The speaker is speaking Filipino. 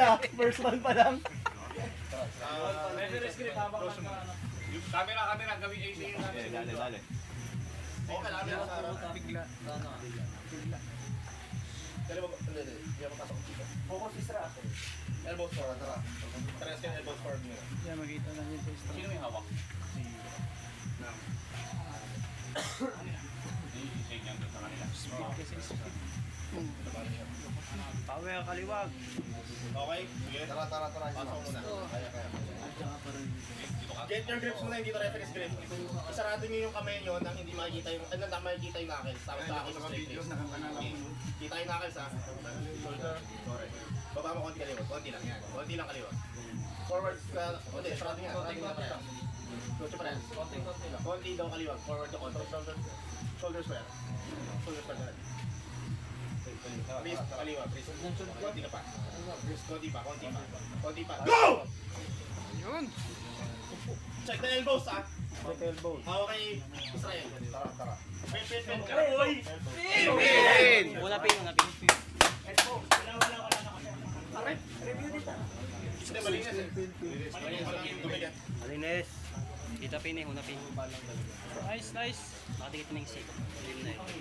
na. First round pa lang. Yung camera, camera, gawin 18 yung Okay, dali, dali. Okay, sa harap. Bigla. Dali mo, dali, dali. Hindi ako pasok dito. Focus Isra. Elbows forward, tara. Tara, skin elbows forward muna. Yan, makita na yung test. Sino may hawak? I-shake yan doon sa kanila. Speed kasi speed. Power kaliwag. Okay? Sige. Tara, tara, tara. Pasok muna. Kaya, kaya. Get your grips muna, hindi to reference grip. Isarado nyo yung kamay nyo nang hindi makikita yung, ano, nang makikita yung knuckles. Tapos sa akin straight. Okay. Kita yung knuckles ha. Shoulder. Correct. Baba mo konti kaliwag. Konti lang yan. Konti lang kaliwag. Forward ka. Konti, sarado nga. Sarado nga pa yan. Konti pa rin. Konti, daw kaliwag. Forward to konti. Shoulder. Shoulder square. Shoulder square Wrist, kaliwag. Wrist. Konti na pa. Konti pa. Konti pa. Konti pa. Go! Yun. Check the elbows ah. Check elbow. Okay, Israel. Tara, tara. Pin, pin, pin. Uy! Una pin, una pin. Hindi, malinis eh. Malinis lang yung tubig eh. Malinis. Kita pin eh, una pin. Nice, nice. Nakatikit na yung na yun.